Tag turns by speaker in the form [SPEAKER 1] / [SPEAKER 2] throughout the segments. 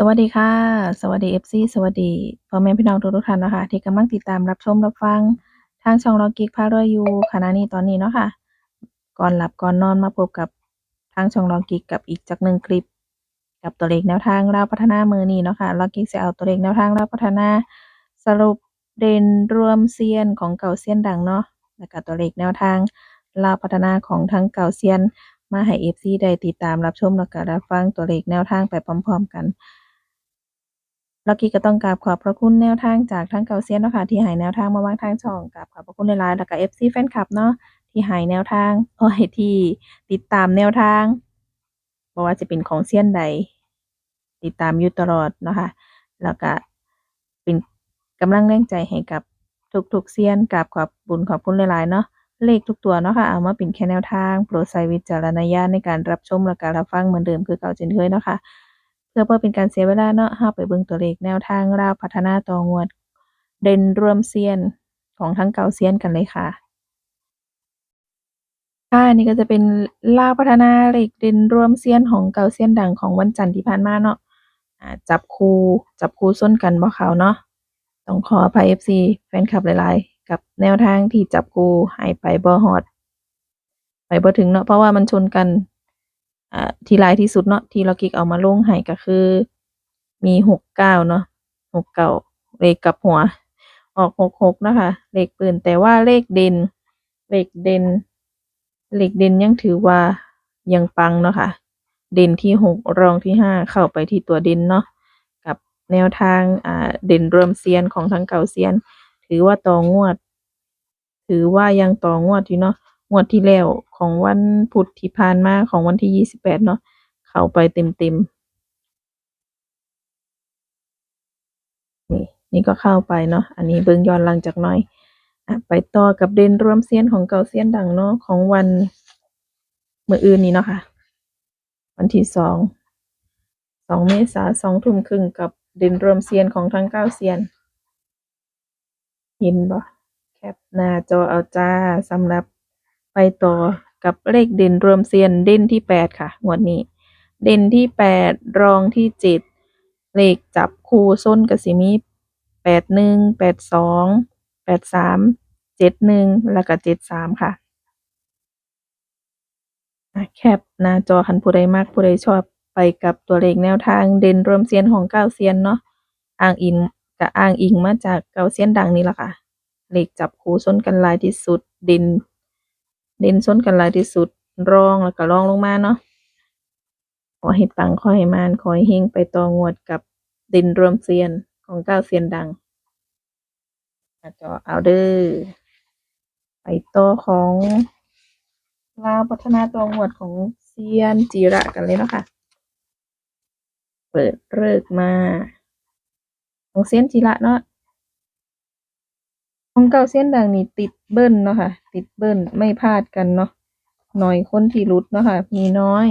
[SPEAKER 1] สวัสดีค่ะ สวัสดี FC สวัสดีพ่อแม่พี่น้องทุกๆท่านนะคะที่กำลังติดตามรับชมรับฟัง ทางช่อง Rock Geek พารวยอยู่ขณะนี้ตอนนี้เนาะค่ะ ก่อนหลับก่อนนอนมาพบกับทางช่อง Rock Geek กับอีกจักหนึ่งคลิป กับตัวเลขแนวทางเราพัฒนามือนี้เนาะค่ะ Rock Geek สิเอาตัวเลขแนวทางเราพัฒนา สรุปเด่นรวมเซียนของเก่าเซียนดังเนาะแล้วก็ตัวเลขแนวทางเราพัฒนาของทั้งเก่าเซียนมาให้ FC ได้ติดตามรับชมแล้วก็รับฟังตัวเลขแนวทางไปพร้อม ๆ กัน ลักกี้ก็ต้องกราบขอบพระคุณแนวทางจากทั้งเกาเซียนเนาะค่ะที่ให้แนวทางมาวางทางช่องกราบขอบพระคุณหลายแล้วก็ FC แฟนคลับเนาะที่ให้แนวทางโอ้ยที่ติดตามแนวทางบ่ว่าจะเป็นของเซียนใด ติดตามอยู่ตลอดเนาะค่ะแล้วก็เป็นกำลังแรงใจให้กับทุกๆเซียนกราบขอบบุญขอบคุณหลายๆเนาะเลขทุกตัวเนาะค่ะเอามาเป็นแค่แนวทาง โปรดใช้วิจารณญาณในการรับชมและการรับฟังเหมือนเดิมคือเก่าเช่นเคยเนาะค่ะ เพื่อบ่เป็นการเสียเวลาเนาะเราไปเบิ่งตัวเลขแนวทางราวพัฒนาต่องวด เด่นรวมเซียนของทั้งเก่าเซียนกันเลยค่ะค่ะอันนี้ก็จะเป็นลาวพัฒนาเลขเด่นรวมเซียนของเก่าเซียนดังของวันจันทร์ที่ผ่านมาเนาะจับคู่จับคู่ส้นกันบ่เขาเนาะต้องขออภัย FC แฟนคลับหลายๆ กับแนวทางที่จับคู่ให้ไปบ่ฮอด ไปบ่ถึงเนาะเพราะว่ามันชนกัน อ่าที่ลายที่สุดเนาะที่เรากิกเอามาลงให้ก็คือ มีหกเก้าเนาะหกเก้าเลขกับหัว ออกหกหกนะคะ เลขปืนแต่ว่าเลขเด่น เลขเด่น เลขเด่นยังถือว่ายังปังเนาะค่ะ เด่นที่หกรองที่ห้าเข้าไปที่ตัวเด่นเนาะกับแนวทางอ่าเด่นรวมเซียนของทั้งเก่าเซียน ถือว่าต่องวด ถือว่ายังต่องวดอยู่เนาะงวดที่แล้ว ของวันพุธที่ผ่านมาของวันที่ยี่สิบแปดเนาะเข้าไปเต็มเต็มนี่นี่ก็เข้าไปเนาะอันนี้เบิ่งย้อนหลังจากน้อยอะไปต่อกับเด่นรวมเซียนของเก่าเซียนดังเนาะของวันมืออื่นนี้เนาะค่ะ วันที่สองสองเมษาสองทุ่มครึ่งกับเด่นรวมเซียนของทั้งเก้าเซียนเห็นบ่แคปหน้าจอเอาจ้าสำหรับไปต่อ กับเลขเด่นรวมเซียนเด่นที่แปดค่ะงวดนี้ เด่นที่แปดรองที่เจ็ดเลขจับคู่ส้นก็สิมีแปดหนึ่งแปดสองแปดสามเจ็ดหนึ่งแล้วก็เจ็ดสามค่ะแคปหน้าจอคันผู้ใดมักผู้ใดชอบไปกับตัวเลขแนวทางเด่นรวมเซียนของเก้าเซียนเนาะอ้างอิงก็อ้างอิงมาจากเก้าเซียนดังนี่ล่ะค่ะ เลขจับคู่ส้นกันลายที่สุดเด่น เด่นส้นกันหลายที่สุดรองแล้วก็รองลงมาเนาะขอให้ปังขอให้มานขอให้เฮงไปต่องวดกับด่นรวมเซียนของเก้าเซียนดังหน้าจอเอาเด้อไปต่อของลาวพัฒนาตัวงวดของเซียนจีระกันเลยเนาะค่ะ เปิดเลิกษ์มา ของเซียนจีระเนาะ ของเก่าเส้นดังนี่ติดเบิ้ลเนาะค่ะ ติดเบิ้ลไม่พลาดกันเนาะหน้อยคนที่รุดเนาะค่ะ มีน้อย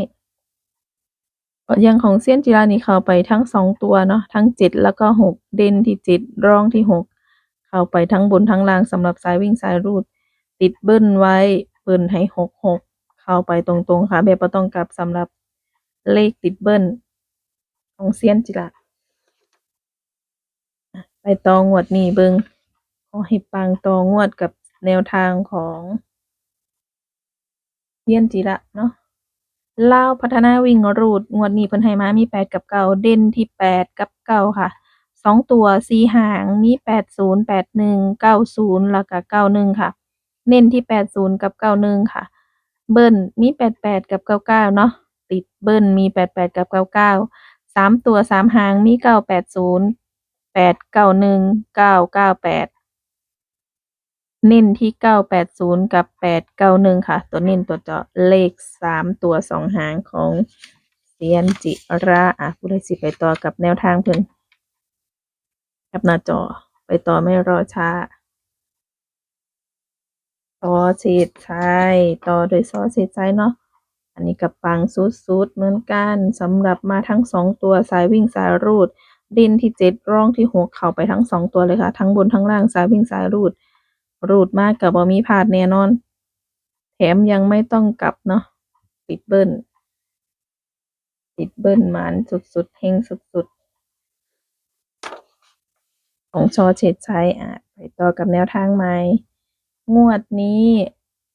[SPEAKER 1] อยังของเส้นจีรานี่เข้าไปทั้งสองตัวเนาะทั้งเจ็ดแล้วก็หกเด่นที่เจ็ดรองที่หกเข้าไปทั้งบนทั้งล่างสำหรับสายวิ่งสายรูด ติดเบิ้ลไว้เบิ้ลให้หกหกเข้าไปตรงๆค่ะ แบบบ่ต้องกลับสำหรับเลขติดเบิ้ลของเซียนจิระไปตองวดนี้เบิ้ง ขอให้ปังต่องวดกับแนวทางของเซียนจิระเนาะเล่าพัฒนาวิ่งรูด งวดนี้เพิ่นให้มามีแปดกับเก้าเด่นที่แปดกับเก้าค่ะสองตัวสี่หางมีแปดศูนย์แปดหนึ่งเก้าศูนย์แล้วก็เก้าหนึ่งค่ะ เน้นที่แปดศูนย์กับเก้าหนึ่งค่ะ เบิ้ลมีแปดแปดกับเก้าเก้าเนาะติดเบิ้ลมีแปดแปดกับเก้าเก้าสามตัวสามหางมีเก้าแปดศูนย์แปดเก้าหนึ่งเก้าเก้าแปด เน้นที่เก้าแปดศูนย์กับแปดเก้าหนึ่งค่ะ ตัวเน้นตัวเจาะเลขสามตัวสองหางของเซียนจิระอะผู้ใดสิไปต่อกับแนวทางเพิ่นกับหน้าจอไปต่อไม่รอช้าต่อเศษใช้ต่อโดยซอเศษใช้เนาะอันนี้กับปังสุดๆเหมือนกันสำหรับมาทั้งสองตัวสายวิ่งสายรูด ดินที่เจ็ดร่องที่หกเข้าไปทั้งสองตัวเลยค่ะ ทั้งบนทั้งล่างสายวิ่งสายรูด รูดมากกับบ่มีพลาดแน่นอน แถมยังไม่ต้องกลับเนาะติดเบิ้ลติดเบิ้ลหมานสุดๆเฮงสุดๆ ของชอเฉดชัยอะไปต่อกับแนวทางใหม่งวดนี้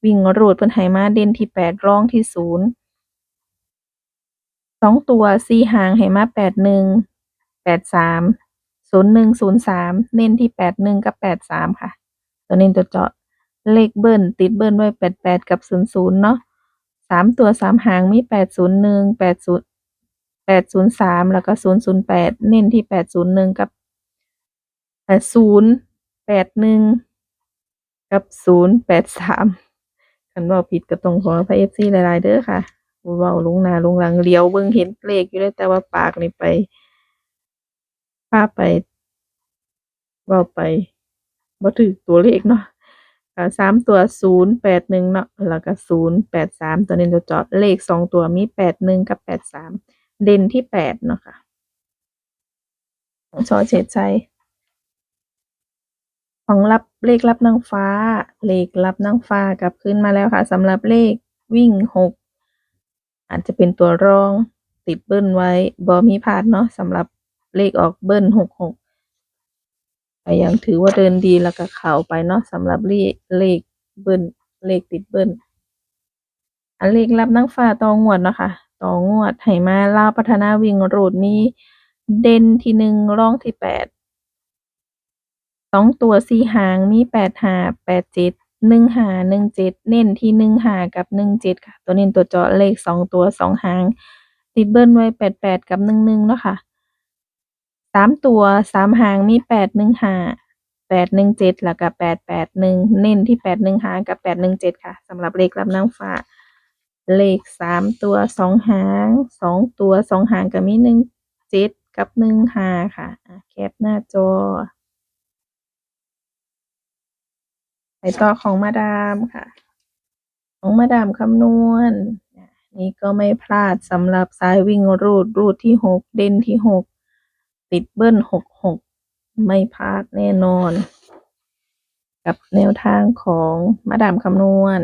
[SPEAKER 1] วิ่งรูดเพิ่นให้มาเด่นที่แปดรองที่ศูนย์สองตัวสี่หางให้มาแปดหนึ่งแปดสามศูนย์หนึ่งศูนย์สามเน้นที่แปดหนึ่งกับแปดสามค่ะ ตัวเน้ตัวเจาะเลขเบิ้ลติดเบิ้ลไว้แปดแปดกับศูนย์ศูนย์เนาะสามตัวสามหางมีแปดศูนย์หนึ่งแปดศูนย์แปดศูนย์สามแล้วก็ศูนย์ศูนย์แปดเน้นที่แปดศูนย์หนึ่งกับแปดศูนย์แปดหนึ่งกับศูนย์แปดสามคันเว่าผิดก็ต้องขออภัยเอฟซีหลายๆเด้อค่ะเว้าลงนาลงหลังเลี้ยวเบิ่งเห็นเลขอยู่เลยแต่ว่าปากนี่ไปพาไปเว้าไป บ่ถูกตัวเลขเนาะก็สามตัวศูนย์แปดหนึ่งเนาะแล้วก็ศูนย์แปดสามตัวนี้ตัวเจาะเลขสองตัวมีแปดหนึ่งกับแปดสามเด่นที่แปดเนาะค่ะของชอเฉดชัยของรับเลขรับนางฟ้า เลขรับนางฟ้ากลับคืนมาแล้วค่ะสำหรับเลขวิ่งหกอาจจะเป็นตัวรองติดเบิ้ลไว้บอมีพลาดเนาะสำหรับเลขออกเบิ้ลหกหก ก็ยังถือว่าเดินดีแล้วก็เข่าไปเนาะสำหรับเลขเลขเบิ้ลเลขติดเบิ้ลอันเลขรับนางฟ้าตองวดนะคะตองวดให้มาลาวพัฒนาวิ่งโรดมีเด่นที่หนึ่งรองที่แปดสองตัวสี่หางมีแปดหาแปดเจ็ดหนึ่งหาหนึ่งเจ็ดเน้นที่หนึ่งหากับหนึ่งเจ็ดค่ะ ตัวเน้นตัวเจาะเลขสองตัวสองหาง ติดเบิ้ลไว้แปดแปดกับหนึ่งหนึ่งเนาะค่ะ สามตัวสามหางมีแปดหนึ่งหาแปดหนึ่งเจ็ดแล้วก็แปดแปดหนึ่งเน้นที่แปดหนึ่งหางกับแปดหนึ่งเจ็ดค่ะสำหรับเลขรับนางฟ้า เลขสามตัวสองหางสองตัวสองหางก็มีหนึ่งเจ็ดกับหนึ่งหาค่ะแคปหน้าจอไปต่อของมาดามค่ะ ของมาดามคำนวณ นี่ก็ไม่พลาดสำหรับสายวิ่งรูดรูดที่หกเด่นที่หก ติดเบิ้ลหกหกไม่พลาดแน่นอน กับแนวทางของมาดามคำนวณ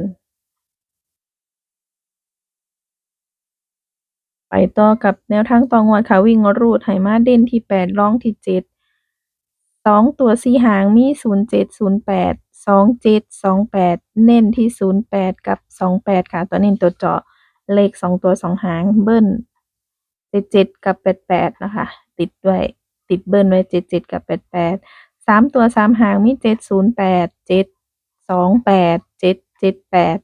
[SPEAKER 1] ไปต่อกับแนวทางต่องวดค่ะ วิ่งรูดไหมาเด่นที่แปดร้องที่เจ็ดสองตัวสี่หางมีศูนย์เจ็ดศูนย์แปดสองเจ็ดสองแปดเน้นที่ศูนย์แปดกับสองแปดค่ะ ตัวเน้นตัวเจาะเลขสองตัวสองหางเบิ้ลเจ็ดเจ็ดกับแปดแปดนะคะ ติดด้วย ติดเบิ้ลไว้เจ็ดเจ็ดกับแปดแปดสามตัวสามหางมีเจ็ดศูนย์แปดเจ็ดสองแปดเจ็ดเจ็ดแปด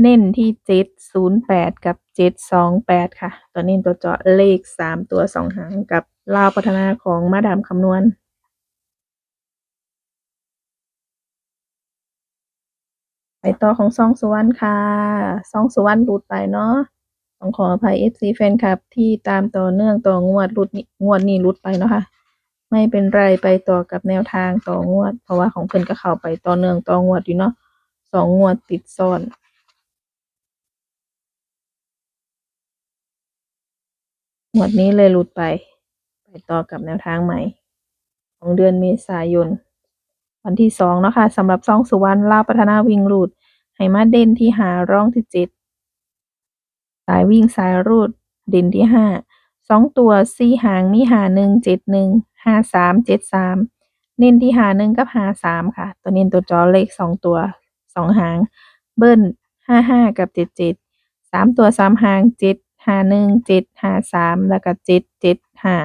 [SPEAKER 1] เน้นที่เจ็ดศูนย์แปดกับเจ็ดสองแปดค่ะ ตัวเน้นตัวเจาะเลขสามตัวสองหางกับลาวพัฒนาของมาดามคำนวณไปต่อของซองสุวรรณค่ะซองสุวรรณหลุดไปเนาะ ต้องขออภัย FC แฟนคลับที่ตามต่อเนื่องต่องวดหลุดนี่งวดนี้หลุดไปเนาะค่ะไม่เป็นไรไปต่อกับแนวทางต่องวด เพราะว่าของเพิ่นก็เข้าไปต่อเนื่องต่องวดอยู่เนาะสองงวดติดซ้อนงวดนี้เลยหลุดไป ไปต่อกับแนวทางใหม่ ของเดือนเมษายน วันที่สองเนาะค่ะสำหรับซองสุวรรณลาวพัฒนาวิ่งรูดให้มาเด่นที่หาร่องที่เจ็ด สายวิ่งสายรูดด่นที่ห้าสองตัวสี่หางมีหาหนึ่งเจ็ดหนึ่งห้าสามเจ็ดสามเน้นที่หาหนึ่งกับหาสามค่ะ ตัวเน้นตัวจอเลขสองตัวสองหาง เบิ้ลห้าห้ากับเจ็ดเจ็ดสามตัวสามหางเจ็ดหาหนึ่งเจ็ดหาสามแล้วก็เจ็ดเจ็ดห้า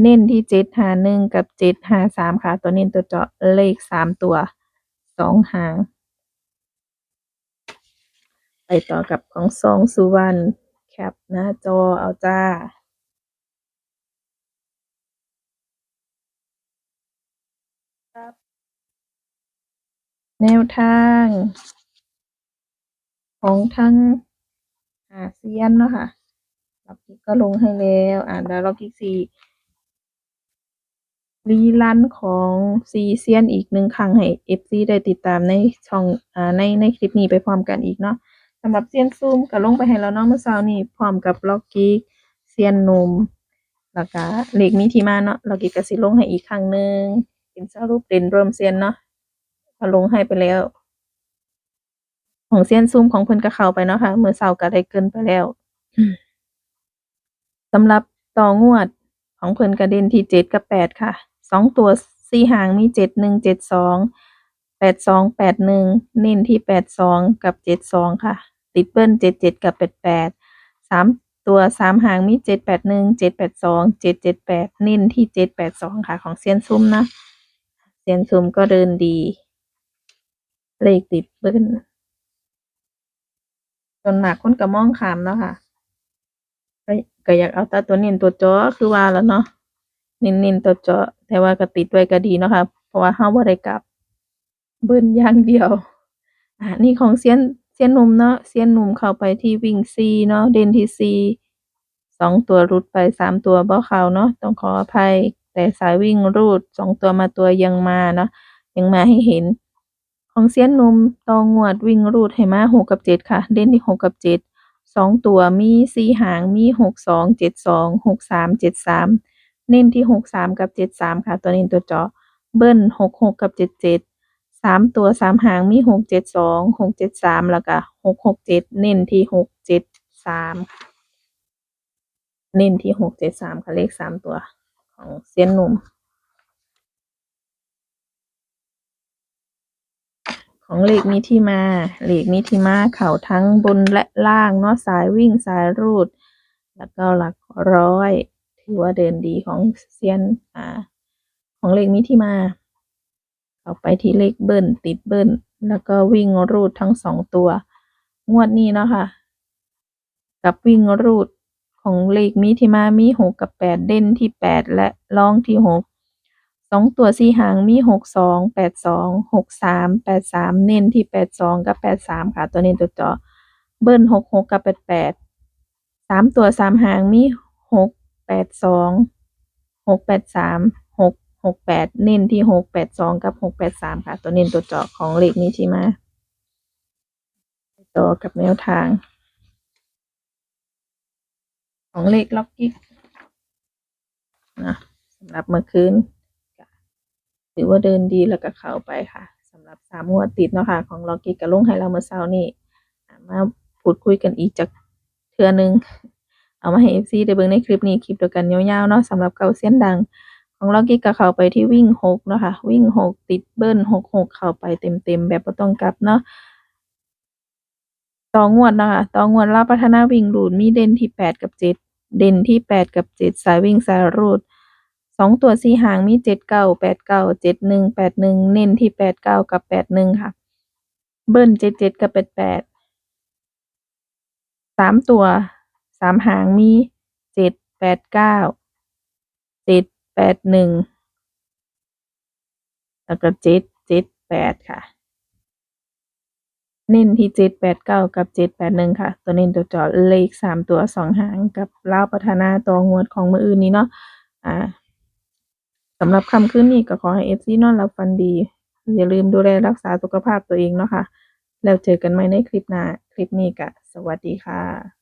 [SPEAKER 1] เน้นที่เจ็ดหาหนึ่งกับเจ็ดหาสามค่ะ ตัวเน้นตัวเจาะเลขสามตัวสองหาง ไปต่อกับของซองสุวรรณแคปหน้าจอเอาจ้าแนวทาง ของทั้งอาเซียนเนาะค่ะล็อกกิกก็ลงให้แล้ว อ่านแล้วล็อกกิ๊กสี่รีลันของซีเซียนอีกหนึ่งครั้งให้ FC ได้ติดตามในช่องอ่าในในคลิปนี้ไปพร้อมกันอีกเนาะ สำหรับเซียนซูมก็ลงไปให้แล้วเนาะเมื่อเช้านี้พร้อมกับล็อกกิ๊กเซียนนมแล้วก็เลขมีที่มาเนาะล็อกกิ๊กก็สิลงให้อีกครั้งหนึ่งเป็นสรุปเด่นรวมเซียนเนาะก็ลงให้ไปแล้ว ของเซียนซูมของเพิ่นก็เข้าไปเนาะค่ะเมื่อเช้าก็ได้เกินไปแล้วสำหรับต่องวดของเพิ่นกระเด็นที่เจ็ดกับแปดค่ะสองตัวสี่หางมีเจ็ดหนึ่งเจ็ดสอง แปดสองแปดหนึ่งเน้นที่แปดสองกับเจ็ดสองค่ะ ติดเบิ้ลเจ็ดเจ็ดกับแปดแปดสามตัวสามหางมีเจ็ดแปดหนึ่งเจ็ดแปดสองเจ็ดเจ็ดแปดเน้นที่เจ็ดแปดสองค่ะ ของเซียนซุ่มนะเซียนซุ่มก็เดินดี เลขติดเบิ้ลจนหนักคนก็มองขามแล้วค่ะก็ก็อยากเอาตาตัวเน้นตัวจาะคือว่าแล้วเนาะเน้นตัวจาะแต่ว่าก็ติดไว้ก็ดีเนาะค่ะ เพราะว่าเฮาบ่าได้กลับ เบิ่นอย่างเดียว อ่านี่ของเซียนเซียนหนุ่มเนาะเซียนหนุ่มเข้าไปที่วิ่งซีเนาะเดนที่ซีสองตัวรุดไปสามตัวบ่เข้าเนาะต้องขออภัย แต่สายวิ่งรูดสองตัวมาตัวยังมาเนาะยังมาให้เห็น ของเซียนหนุ่มตองวดวิ่งรูดให้มาหกกับเจ็ดค่ะ เด่นที่หกกับเจ็ดสองตัวมีสี่หางมีหกสองเจ็ดสองหกสามเจ็ดสามเน้นที่หกสามกับเจ็ดสามค่ะ ตัวนี้ตัวจาะเบิ้ลหกหกกับเจ็ดเจ็ด สามตัวสามหางมีหกเจ็ดสองหกเจ็ดสามแล้วก็หกหกเจ็ดเน้นที่หกเจ็ดสามเน้นที่หกเจ็ดสามค่ะเลขสามตัวของเซียนหนุ่ม ของเลขมีที่มาเลขมีที่มาเข่าทั้งบนและล่างเนาะสายวิ่งสายรูด แล้วก็หลักร้อย ถือว่าเดินดีของเซียนอ่าของเลขมีที่มา เอาไปที่เลขเบิ้ลติดเบิ้ลแล้วก็วิ่งรูดทั้งสองตัว งวดนี้เนาะค่ะ กับวิ่งรูดของเลขมีที่มามีหกกับแปดเด่นที่แปดและล่องที่หกสองตัวสี่หางมีหกสองแปดสองหกสามแปดสามเน้นที่แปดสองกับแปดสามค่ะ ตัวนี้ตัวจาะเบิ้ลหกหกกับแปดแปดสามตัวสามหางมีหกแปดสองหกแปดสาม หกแปดเน้นที่หกแปดสองกับหกแปดสามค่ะ ตัวเน้นตัวเจาะของเลขนี้ที่มาต่อกับแนวทาง ของเลขล็อกกิ๊กนะสำหรับเมื่อคืนถือว่าเดินดีแล้วก็เข้าไปค่ะสำหรับสามงวดติดเนาะค่ะของล็อกกี้กับลุงไฮเราเมื่อเช้านี่มาพูดคุยกันอีกจากเทือหนึง เอามาให้ FC ได้เบิ่งในคลิปนี้คลิปเดียวกันยาวๆเนาะสำหรับเก่าเสียนดัง ของล็อกกี้ก็เข้าไปที่วิ่งหกเนาะค่ะวิ่งหกติดเบิ้ลหกหกเข้าไปเต็มๆแบบบ่ต้องกลับเนาะต่องวดนะคะต่องวดลาพัฒนาวิ่งรูดมีเด่นที่แปดกับเจ็ดเด่นที่แปดกับเจ็ดสายวิ่งสายรูดสองตัวสี่หางมีเจ็ดเก้าแปดเก้าเจ็ดหนึ่งแปดหนึ่งเน้นที่แปดเก้ากับแปดหนึ่งค่ะ เบิ้ลเจ็ดเจ็ดกับแปดแปดสามตัวสามหางมีเจ็ดแปดเก้าเจ็ด แปดหนึ่งแล้วก็เจ็ดเจ็ดแปดค่ะ เน้นที่เจ็ดแปดเก้ากับเจ็ดแปดหนึ่งค่ะ ตัวเน้นตัวเจาะเลขสามตัวสองหางกับเล่าวพัฒนาตัวงวดของมืออื่นนี้เนาะอ่าสำหรับค่ำคืนนี้ก็ขอให้ FC นอนหลับฝันดี อย่าลืมดูแลรักษาสุขภาพตัวเองเนาะค่ะ แล้วเจอกันใหม่ในคลิปหน้า คลิปนี้ก็สวัสดีค่ะ